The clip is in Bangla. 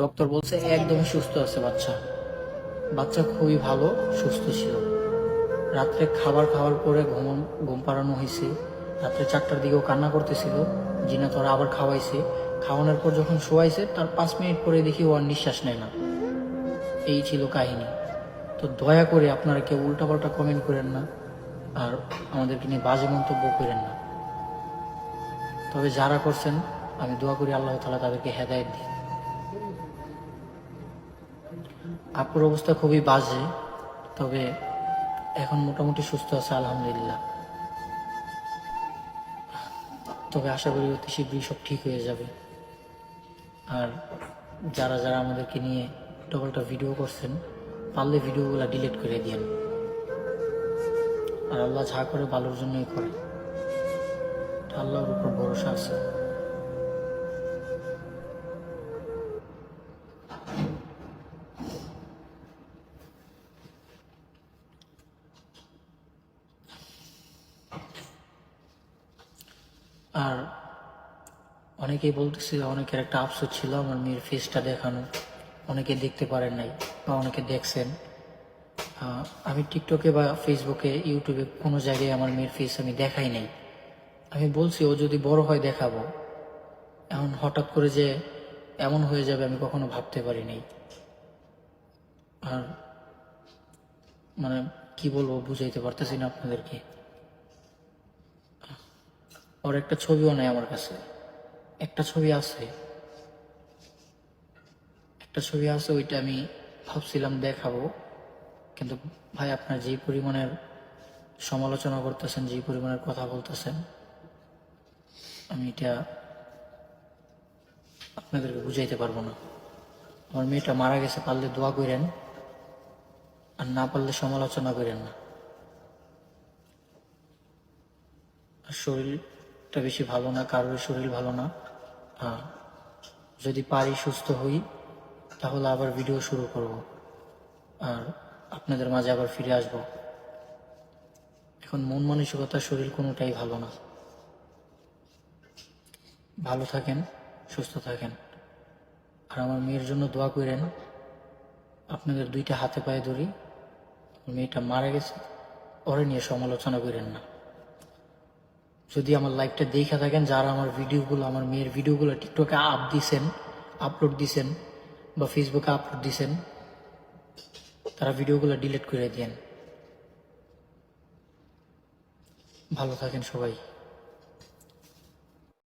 ডক্টর বলছে, একদমই সুস্থ আছে বাচ্চা। বাচ্চা খুবই ভালো, সুস্থ ছিল। রাত্রে খাবার খাওয়ার পরে ঘুম ঘুম পাড়ানো হয়েছে। রাত্রে চারটার দিকেও কান্না করতেছিল। জিনা তোরা আবার খাওয়াইছে। খাওয়ানোর পর যখন শোয়াইছে, তার পাঁচ মিনিট পরে দেখি ও আর নিঃশ্বাস নেয় না। এই ছিল কাহিনী। তো দয়া করে আপনারা কেউ উল্টাপাল্টা কমেন্ট করেন না আর আমাদেরকে নিয়ে বাজে মন্তব্য করেন না। তবে যারা করছেন, আমি দোয়া করি আল্লাহ তালা তাদেরকে হেদায়ত দিন আপুর অবস্থা খুবই বাজে, তবে এখন মোটামুটি সুস্থ আছে, আলহামদুলিল্লাহ। তবে আশা করি অতি শীঘ্রই সব ঠিক হয়ে যাবে। আর যারা যারা আমাদেরকে নিয়ে ডবলটা ভিডিও করছেন, পারলে ভিডিওগুলো ডিলিট করে দিয়েন। আর আল্লাহ যা করে ভালোর জন্যই করে। আল্লাহর উপর ভরসা আছে। আর অনেকেই বলতেছিল, অনেকের একটা আফসোস ছিল আমার মেয়ের ফেসটা দেখানো। অনেকে দেখতে পারেন নাই বা অনেকে দেখছেন। আমি টিকটকে বা ফেসবুকে ইউটিউবে কোনো জায়গায় আমার মেয়ের ফেস আমি দেখাই নাই। আমি বলছি, ও যদি বড় হয় দেখাবো। এমন হঠাৎ করে যে এমন হয়ে যাবে আমি কখনো ভাবতে পারি নাই। আর মানে কি বলব, বুঝাইতে পারতেছি না আপনাদেরকে। ওর একটা ছবিও নেই আমার কাছে। একটা ছবি আছে। একটা ছবি আছে, ওইটা আমি ভাবছিলাম দেখাবো। কিন্তু ভাই, আপনার যে পরিমাণের সমালোচনা করতেছেন, যে পরিমাণের কথা বলতেছেন, আমি এটা আপনাদেরকে বুঝাইতে পারব না। আমার মেয়েটা মারা গেছে, পারলে দোয়া করেন, আর না পারলে সমালোচনা করেন না। আর শরীরটা বেশি ভালো না, কারোর শরীর ভালো না। যদি পারি সুস্থ হই, তাহলে আবার ভিডিও শুরু করব। আর আপনাদের মাঝে আবার ফিরে আসব। এখন মন মানসিকতা শরীর কোনোটাই ভালো না। ভালো থাকেন, সুস্থ থাকেন। আর আমার মেয়ের জন্য দোয়া করেন, আপনাদের দুইটা হাতে পায়ে ধরি। মেয়েটা মারা গেছে, ওরে নিয়ে সমালোচনা করেন না। যদি আমার লাইভটা দেখে থাকেন, যারা আমার ভিডিওগুলো আমার মেয়ের ভিডিওগুলো টিকটকে আপ দিছেন আপলোড দিছেন বা ফেসবুকে আপলোড দিছেন, তারা ভিডিওগুলো ডিলিট করে দেন। ভালো থাকেন সবাই।